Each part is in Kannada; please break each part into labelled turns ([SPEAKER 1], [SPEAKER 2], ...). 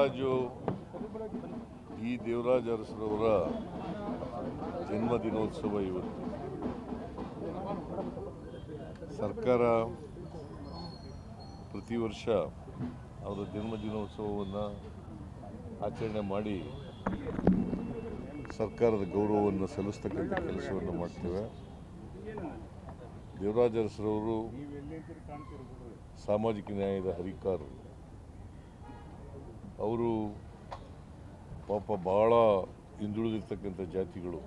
[SPEAKER 1] ದೇವರಾಜು, ಈ ದೇವರಾಜ ಅರಸರವರ ಜನ್ಮ ದಿನೋತ್ಸವ ಇವತ್ತು. ಸರ್ಕಾರ ಪ್ರತಿ ವರ್ಷ ಅವರ ಜನ್ಮ ದಿನೋತ್ಸವವನ್ನು ಆಚರಣೆ ಮಾಡಿ ಸರ್ಕಾರದ ಗೌರವವನ್ನು ಸಲ್ಲಿಸ್ತಕ್ಕಂಥ ಕೆಲಸವನ್ನು ಮಾಡ್ತೇವೆ. ದೇವರಾಜ ಅರಸರವರು ಸಾಮಾಜಿಕ ನ್ಯಾಯದ ಹರಿಕಾರರು. ಅವರು ಪಾಪ ಭಾಳ ಹಿಂದುಳಿದಿರ್ತಕ್ಕಂಥ ಜಾತಿಗಳು.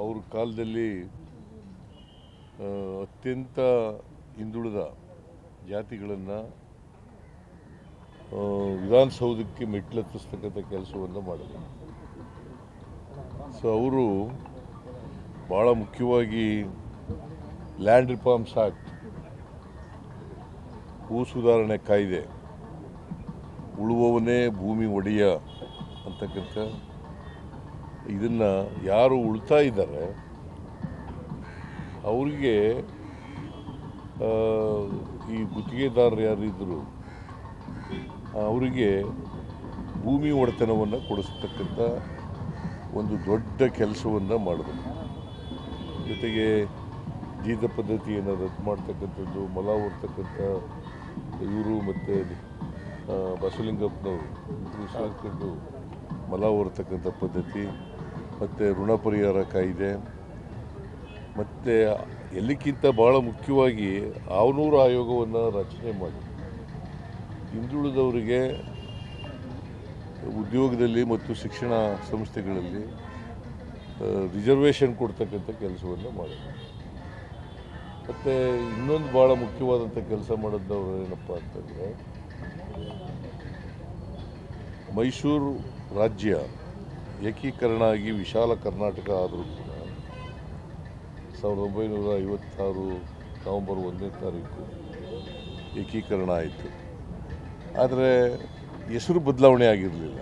[SPEAKER 1] ಅವ್ರ ಕಾಲದಲ್ಲಿ ಅತ್ಯಂತ ಹಿಂದುಳಿದ ಜಾತಿಗಳನ್ನು ವಿಧಾನಸೌಧಕ್ಕೆ ಮೆಟ್ಲೆತ್ತಿಸ್ತಕ್ಕಂಥ ಕೆಲಸವನ್ನು ಮಾಡಿದ್ರು. ಸೊ ಅವರು ಭಾಳ ಮುಖ್ಯವಾಗಿ ಲ್ಯಾಂಡ್ ರಿಫಾರ್ಮ್ಸ್ ಆ್ಯಕ್ಟ್ ಭೂ ಸುಧಾರಣೆ ಕಾಯ್ದೆ ಉಳುವವನೇ ಭೂಮಿ ಒಡೆಯ ಅಂತಕ್ಕಂಥ ಇದನ್ನು ಯಾರು ಉಳ್ತಾ ಇದ್ದಾರೆ, ಅವರಿಗೆ ಈ ಗುತ್ತಿಗೆದಾರರು ಯಾರಿದ್ದರು ಅವರಿಗೆ ಭೂಮಿ ಒಡೆತನವನ್ನು ಕೊಡಿಸ್ತಕ್ಕಂಥ ಒಂದು ದೊಡ್ಡ ಕೆಲಸವನ್ನು ಮಾಡಿದ್ರು ಜೊತೆಗೆ ಜೀತ ಪದ್ಧತಿಯನ್ನು ರದ್ದು ಮಾಡ್ತಕ್ಕಂಥದ್ದು ಮಲ ಹೊರ್ತಕ್ಕಂಥ ಇವರು ಮತ್ತು ಬಸವಲಿಂಗಪ್ಪನವರು ಇಬ್ರು ಮಲ ಹೊರತಕ್ಕಂಥ ಪದ್ಧತಿ, ಮತ್ತು ಋಣ ಪರಿಹಾರ ಕಾಯಿದೆ, ಮತ್ತು ಎಲ್ಲಕ್ಕಿಂತ ಭಾಳ ಮುಖ್ಯವಾಗಿ ಆವನೂರು ಆಯೋಗವನ್ನು ರಚನೆ ಮಾಡಿ. ಹಿಂದುಳಿದವರಿಗೆ ಉದ್ಯೋಗದಲ್ಲಿ ಮತ್ತು ಶಿಕ್ಷಣ ಸಂಸ್ಥೆಗಳಲ್ಲಿ ರಿಸರ್ವೇಷನ್ ಕೊಡ್ತಕ್ಕಂಥ ಕೆಲಸವನ್ನು ಮಾಡಿದ್ರು. ಮತ್ತು ಇನ್ನೊಂದು ಭಾಳ ಮುಖ್ಯವಾದಂಥ ಕೆಲಸ ಮಾಡಿದ್ದವರು ಏನಪ್ಪ ಅಂತಂದರೆ ಮೈಸೂರು ರಾಜ್ಯ ಏಕೀಕರಣ ಆಗಿ ವಿಶಾಲ ಕರ್ನಾಟಕ ಆದರೂ ಕೂಡ ಸಾವಿರದ ಒಂಬೈನೂರ ಐವತ್ತಾರು ನವಂಬರ್ ಒಂದನೇ ತಾರೀಕು ಏಕೀಕರಣ ಆಯಿತು. ಆದರೆ ಹೆಸರು ಬದಲಾವಣೆ ಆಗಿರಲಿಲ್ಲ.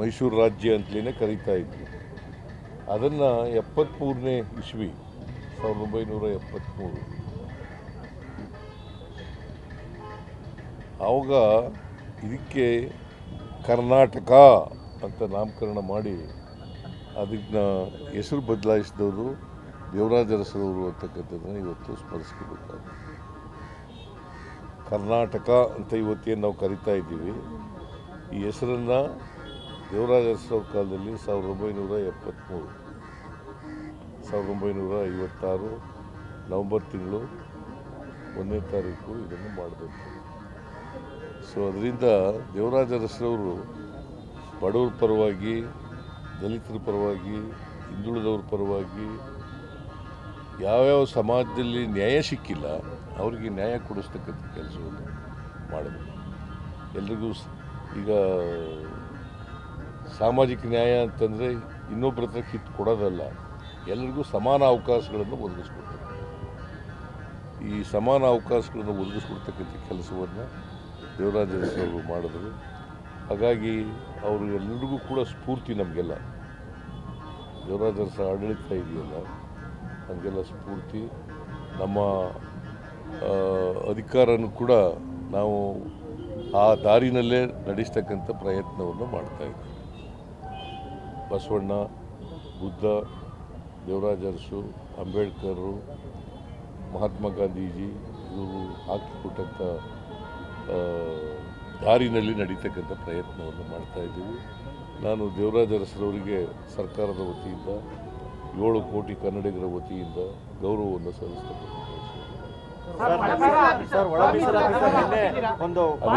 [SPEAKER 1] ಮೈಸೂರು ರಾಜ್ಯ ಅಂತಲೇ ಕರೀತಾ ಇದ್ವಿ ಅದನ್ನು ಎಪ್ಪತ್ತ್ಮೂರನೇ ಇಸ್ವಿ, ಸಾವಿರದ ಒಂಬೈನೂರ ಎಪ್ಪತ್ತ್ಮೂರು ಆವಾಗ ಇದಕ್ಕೆ ಕರ್ನಾಟಕ ಅಂತ ನಾಮಕರಣ ಮಾಡಿ ಅದನ್ನ ಹೆಸರು ಬದಲಾಯಿಸಿದವರು ದೇವರಾಜ ಅರಸರವರು ಅಂತಕ್ಕಂಥದ್ದನ್ನು ಇವತ್ತು ಸ್ಮರಿಸ್ಕೋಬೇಕಾಗುತ್ತೆ. ಕರ್ನಾಟಕ ಅಂತ ಇವತ್ತೇನು ನಾವು ಕರಿತಾ ಇದ್ದೀವಿ, ಈ ಹೆಸರನ್ನು ದೇವರಾಜ ಅರಸರವ್ರ ಕಾಲದಲ್ಲಿ ಸಾವಿರದ ಒಂಬೈನೂರ ಎಪ್ಪತ್ತ್ಮೂರು ಸಾವಿರದ ಒಂಬೈನೂರ ಐವತ್ತಾರು ನವಂಬರ್ ತಿಂಗಳು ಒಂದನೇ ತಾರೀಕು ಇದನ್ನು ಮಾಡಬೇಕು. ಸೊ ಅದರಿಂದ ದೇವರಾಜ ಅರಸರವರು ಬಡವರ ಪರವಾಗಿ, ದಲಿತರ ಪರವಾಗಿ, ಹಿಂದುಳಿದವ್ರ ಪರವಾಗಿ ಯಾವ್ಯಾವ ಸಮಾಜದಲ್ಲಿ ನ್ಯಾಯ ಸಿಕ್ಕಿಲ್ಲ, ಅವರಿಗೆ ನ್ಯಾಯ ಕೊಡಿಸ್ತಕ್ಕಂಥ ಕೆಲಸವನ್ನು ಮಾಡಬೇಕು ಎಲ್ರಿಗೂ ಈಗ ಸಾಮಾಜಿಕ ನ್ಯಾಯ ಅಂತಂದರೆ ಇನ್ನೊಬ್ಬರ ಹತ್ರ ಕಿತ್ತು ಕೊಡೋದಲ್ಲ, ಎಲ್ರಿಗೂ ಸಮಾನ ಅವಕಾಶಗಳನ್ನು ಒದಗಿಸ್ಕೊಡ್ತಾರೆ ಈ ಸಮಾನ ಅವಕಾಶಗಳನ್ನು ಒದಗಿಸ್ಕೊಡ್ತಕ್ಕಂಥ ಕೆಲಸವನ್ನು ದೇವರಾಜ ಅವರು ಮಾಡಿದ್ರು. ಹಾಗಾಗಿ ಅವರು ಎಲ್ಲರಿಗೂ ಕೂಡ ಸ್ಫೂರ್ತಿ ನಮಗೆಲ್ಲ. ದೇವರಾಜ ಸಹ ಆಡಳಿತ ಇದೆಯಲ್ಲ, ನಮಗೆಲ್ಲ ಸ್ಫೂರ್ತಿ. ನಮ್ಮ ಅಧಿಕಾರನೂ ಕೂಡ ನಾವು ಆ ದಾರಿನಲ್ಲೇ ನಡೆಸ್ತಕ್ಕಂಥ ಪ್ರಯತ್ನವನ್ನು ಮಾಡ್ತಾ ಇದ್ದೀವಿ. ಬಸವಣ್ಣ, ಬುದ್ಧ ದೇವರಾಜ ಅರಸು ಅಂಬೇಡ್ಕರು, ಮಹಾತ್ಮ ಗಾಂಧೀಜಿ, ಇವರು ಹಾಕಿಕೊಟ್ಟಂಥ ದಾರಿನಲ್ಲಿ ನಡೀತಕ್ಕಂಥ ಪ್ರಯತ್ನವನ್ನು ಮಾಡ್ತಾ ಇದ್ದೀವಿ. ನಾನು ದೇವರಾಜ ಅರಸರವರಿಗೆ ಸರ್ಕಾರದ ವತಿಯಿಂದ ಏಳು ಕೋಟಿ ಕನ್ನಡಿಗರ ವತಿಯಿಂದ ಗೌರವವನ್ನು ಸಲ್ಲಿಸ್ತಕ್ಕಂಥ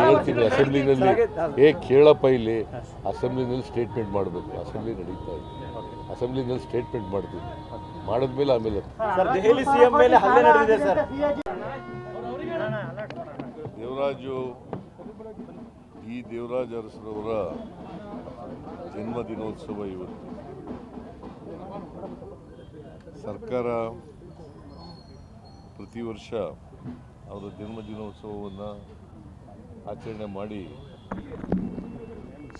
[SPEAKER 1] ಹೇಳ್ತೀನಿ ಅಸೆಂಬ್ಲಿನಲ್ಲಿ ಏ ಕೇಳಪ್ಪ ಇಲ್ಲಿ. ಅಸೆಂಬ್ಲಿನಲ್ಲಿ ಸ್ಟೇಟ್ಮೆಂಟ್ ಮಾಡಬೇಕು. ಅಸೆಂಬ್ಲಿ ನಡೀತಾ ಇದೆ. ಅಸೆಂಬ್ಲಿನಲ್ಲಿ ಸ್ಟೇಟ್ಮೆಂಟ್ ಮಾಡ್ತೀನಿ. ಮಾಡಿದ್ಮೇಲೆ ಆಮೇಲೆ ದೇವರಾಜು, ಈ ದೇವರಾಜ ಅರಸರವರ ಜನ್ಮದಿನೋತ್ಸವ ಇವತ್ತು. ಸರ್ಕಾರ ಪ್ರತಿ ವರ್ಷ ಅವರ ಜನ್ಮದಿನೋತ್ಸವವನ್ನು ಆಚರಣೆ ಮಾಡಿ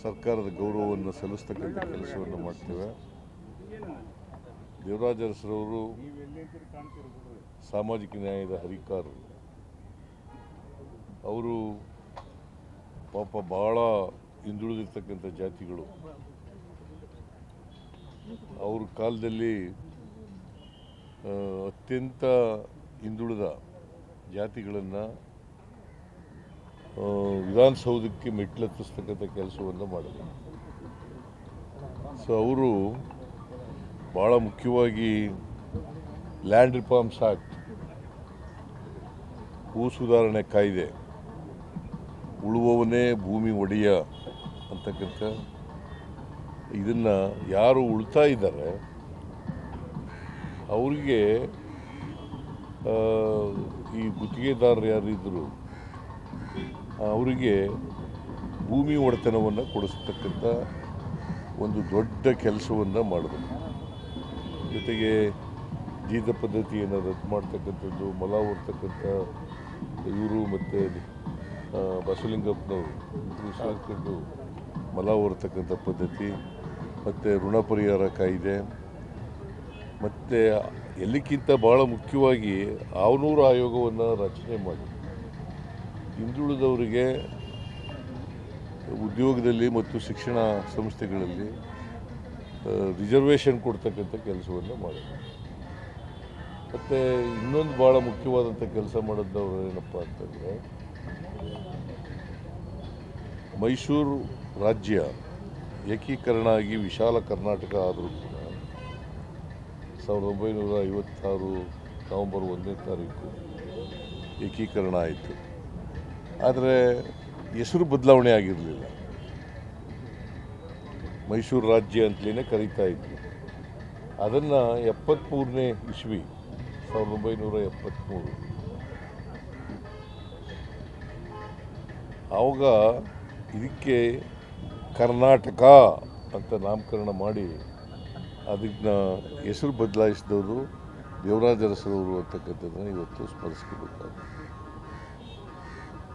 [SPEAKER 1] ಸರ್ಕಾರದ ಗೌರವವನ್ನು ಸಲ್ಲಿಸ್ತಕ್ಕಂಥ ಕೆಲಸವನ್ನು ಮಾಡ್ತೇವೆ. ದೇವರಾಜ ಅರಸರವರು ಸಾಮಾಜಿಕ ನ್ಯಾಯದ ಹರಿಕಾರರು. ಅವರು ಪಾಪ ಭಾಳ ಹಿಂದುಳಿದಿರ್ತಕ್ಕಂಥ ಜಾತಿಗಳು. ಅವ್ರ ಕಾಲದಲ್ಲಿ ಅತ್ಯಂತ ಹಿಂದುಳಿದ ಜಾತಿಗಳನ್ನು ವಿಧಾನಸೌಧಕ್ಕೆ ಮೆಟ್ಲೆತ್ತಿಸ್ತಕ್ಕಂಥ ಕೆಲಸವನ್ನು ಮಾಡಿದ್ರು. ಸೊ ಅವರು ಭಾಳ ಮುಖ್ಯವಾಗಿ ಲ್ಯಾಂಡ್ ರಿಫಾರ್ಮ್ಸ್ ಆ್ಯಕ್ಟ್ ಭೂ ಸುಧಾರಣೆ ಕಾಯ್ದೆ ಉಳುವವನೇ ಭೂಮಿ ಒಡೆಯ ಅಂತಕ್ಕಂಥ ಇದನ್ನು ಯಾರು ಉಳ್ತಾ ಇದ್ದಾರೆ, ಅವರಿಗೆ ಈ ಗುತ್ತಿಗೆದಾರರು ಯಾರಿದ್ದರು ಅವರಿಗೆ ಭೂಮಿ ಒಡೆತನವನ್ನು ಕೊಡಿಸ್ತಕ್ಕಂಥ ಒಂದು ದೊಡ್ಡ ಕೆಲಸವನ್ನು ಮಾಡಿದ್ರು ಜೊತೆಗೆ ಜೀತ ಪದ್ಧತಿಯನ್ನು ರದ್ದು ಮಾಡ್ತಕ್ಕಂಥದ್ದು ಮೊಲ ಹೊರ್ತಕ್ಕಂಥ ಇವರು ಮತ್ತು ಬಸವಲಿಂಗಪ್ಪನವರು ಇಬ್ರು ಮಲ ಹೊರತಕ್ಕಂಥ ಪದ್ಧತಿ, ಮತ್ತು ಋಣ ಪರಿಹಾರ ಕಾಯಿದೆ, ಮತ್ತು ಎಲ್ಲಕ್ಕಿಂತ ಭಾಳ ಮುಖ್ಯವಾಗಿ ಆವನೂರು ಆಯೋಗವನ್ನು ರಚನೆ ಮಾಡಿ ಹಿಂದುಳಿದವರಿಗೆ ಉದ್ಯೋಗದಲ್ಲಿ ಮತ್ತು ಶಿಕ್ಷಣ ಸಂಸ್ಥೆಗಳಲ್ಲಿ ರಿಸರ್ವೇಷನ್ ಕೊಡ್ತಕ್ಕಂಥ ಕೆಲಸವನ್ನು ಮಾಡಿದ್ರು. ಮತ್ತು ಇನ್ನೊಂದು ಭಾಳ ಮುಖ್ಯವಾದಂಥ ಕೆಲಸ ಮಾಡಿದ್ದವರು ಏನಪ್ಪ ಅಂತಂದರೆ ಮೈಸೂರು ರಾಜ್ಯ ಏಕೀಕರಣ ಆಗಿ ವಿಶಾಲ ಕರ್ನಾಟಕ ಆದರೂ ಕೂಡ ಸಾವಿರದ ಒಂಬೈನೂರ ಐವತ್ತಾರು ನವಂಬರ್ ಒಂದನೇ ತಾರೀಕು ಏಕೀಕರಣ ಆಯಿತು. ಆದರೆ ಹೆಸರು ಬದಲಾವಣೆ ಆಗಿರಲಿಲ್ಲ. ಮೈಸೂರು ರಾಜ್ಯ ಅಂತಲೇ ಕರೀತಾ ಇದ್ವಿ ಅದನ್ನು ಎಪ್ಪತ್ತ್ಮೂರನೇ ಇಸ್ವಿ, ಸಾವಿರದ ಒಂಬೈನೂರ ಎಪ್ಪತ್ತ್ಮೂರು ಆವಾಗ ಇದಕ್ಕೆ ಕರ್ನಾಟಕ ಅಂತ ನಾಮಕರಣ ಮಾಡಿ ಅದನ್ನ ಹೆಸರು ಬದಲಾಯಿಸಿದವರು ದೇವರಾಜ ಅರಸರವರು ಅಂತಕ್ಕಂಥದ್ದನ್ನು ಇವತ್ತು ಸ್ಮರಿಸ್ಕೋಬೇಕಾಗುತ್ತೆ.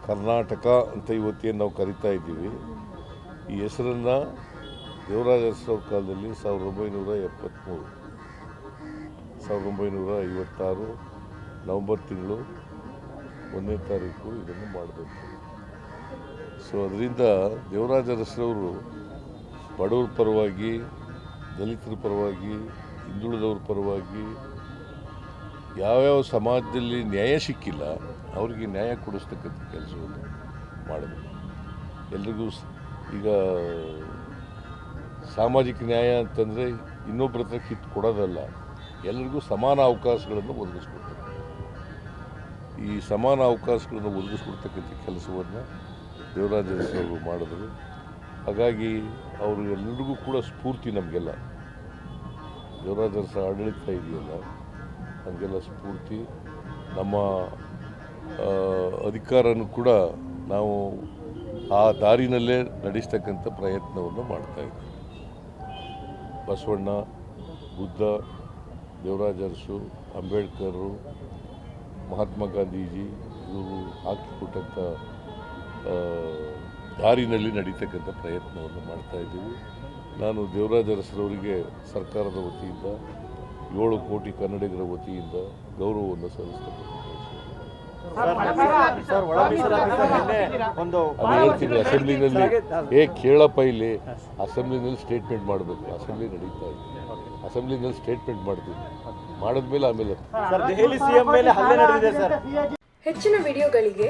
[SPEAKER 1] ಕರ್ನಾಟಕ ಅಂತ ಇವತ್ತೇನು ನಾವು ಕರಿತಾ ಇದ್ದೀವಿ, ಈ ಹೆಸರನ್ನು ದೇವರಾಜ ಅರಸರ ಕಾಲದಲ್ಲಿ ಸಾವಿರದ ಒಂಬೈನೂರ ಎಪ್ಪತ್ತ್ಮೂರು ಸಾವಿರದ ಒಂಬೈನೂರ ಐವತ್ತಾರು ನವಂಬರ್ ತಿಂಗಳು ಒಂದನೇ ತಾರೀಕು ಇದನ್ನು ಮಾಡಬೇಕು. ಸೊ ಅದರಿಂದ ದೇವರಾಜ ಅರಸರವರು ಬಡವರ ಪರವಾಗಿ, ದಲಿತರ ಪರವಾಗಿ, ಹಿಂದುಳಿದವ್ರ ಪರವಾಗಿ ಯಾವ್ಯಾವ ಸಮಾಜದಲ್ಲಿ ನ್ಯಾಯ ಸಿಕ್ಕಿಲ್ಲ, ಅವರಿಗೆ ನ್ಯಾಯ ಕೊಡಿಸ್ತಕ್ಕಂಥ ಕೆಲಸವನ್ನು ಮಾಡಿದ್ರು. ಎಲ್ರಿಗೂ ಈಗ ಸಾಮಾಜಿಕ ನ್ಯಾಯ ಅಂತಂದರೆ ಇನ್ನೊಬ್ಬರ ಹತ್ರ ಕಿತ್ತು ಕೊಡೋದಲ್ಲ, ಎಲ್ರಿಗೂ ಸಮಾನ ಅವಕಾಶಗಳನ್ನು ಒದಗಿಸ್ಕೊಡ್ತಾರೆ ಈ ಸಮಾನ ಅವಕಾಶಗಳನ್ನು ಒದಗಿಸ್ಕೊಡ್ತಕ್ಕಂಥ ಕೆಲಸವನ್ನು ದೇವರಾಜ ಅವರು ಮಾಡಿದ್ರು. ಹಾಗಾಗಿ ಅವರು ಎಲ್ಲರಿಗೂ ಕೂಡ ಸ್ಫೂರ್ತಿ ನಮಗೆಲ್ಲ. ದೇವರಾಜ ಅರಸ ಆಡಳಿತ ಇದೆಯಲ್ಲ, ನಮಗೆಲ್ಲ ಸ್ಫೂರ್ತಿ. ನಮ್ಮ ಅಧಿಕಾರನೂ ಕೂಡ ನಾವು ಆ ದಾರಿನಲ್ಲೇ ನಡೆಸ್ತಕ್ಕಂಥ ಪ್ರಯತ್ನವನ್ನು ಮಾಡ್ತಾ ಇದ್ದೀವಿ. ಬಸವಣ್ಣ, ಬುದ್ಧ ದೇವರಾಜ ಅರಸು ಅಂಬೇಡ್ಕರು, ಮಹಾತ್ಮ ಗಾಂಧೀಜಿ, ಇವರು ಹಾಕಿಕೊಟ್ಟಂಥ ದಾರಿನಲ್ಲಿ ನಡೀತಕ್ಕಂಥ ಪ್ರಯತ್ನವನ್ನು ಮಾಡ್ತಾ ಇದ್ದೀವಿ. ನಾನು ದೇವರಾಜ ಅರಸರವರಿಗೆ ಸರ್ಕಾರದ ವತಿಯಿಂದ ಏಳು ಕೋಟಿ ಕನ್ನಡಿಗರ ವತಿಯಿಂದ ಗೌರವವನ್ನು ಸಲ್ಲಿಸ್ತಕ್ಕಂಥ ಅದು ಹೇಳ್ತೀನಿ ಅಸೆಂಬ್ಲಿನಲ್ಲಿ ಏ ಕೇಳಪ್ಪ ಇಲ್ಲಿ. ಅಸೆಂಬ್ಲಿನಲ್ಲಿ ಸ್ಟೇಟ್ಮೆಂಟ್ ಮಾಡಬೇಕು. ಅಸೆಂಬ್ಲಿ ನಡೀತಾ ಇದೆ. ಅಸೆಂಬ್ಲಿನಲ್ಲಿ ಸ್ಟೇಟ್ಮೆಂಟ್ ಮಾಡ್ತೀನಿ. ಮಾಡಿದ್ಮೇಲೆ ಆಮೇಲೆ
[SPEAKER 2] ಸರ್ ದೆಹಲಿ ಸಿಎಂ ಮೇಲೆ ಹಲ್ಲೆ ನಡೆದಿದೆ ಸರ್.
[SPEAKER 3] ಹೆಚ್ಚಿನ ವಿಡಿಯೋಗಳಿಗೆ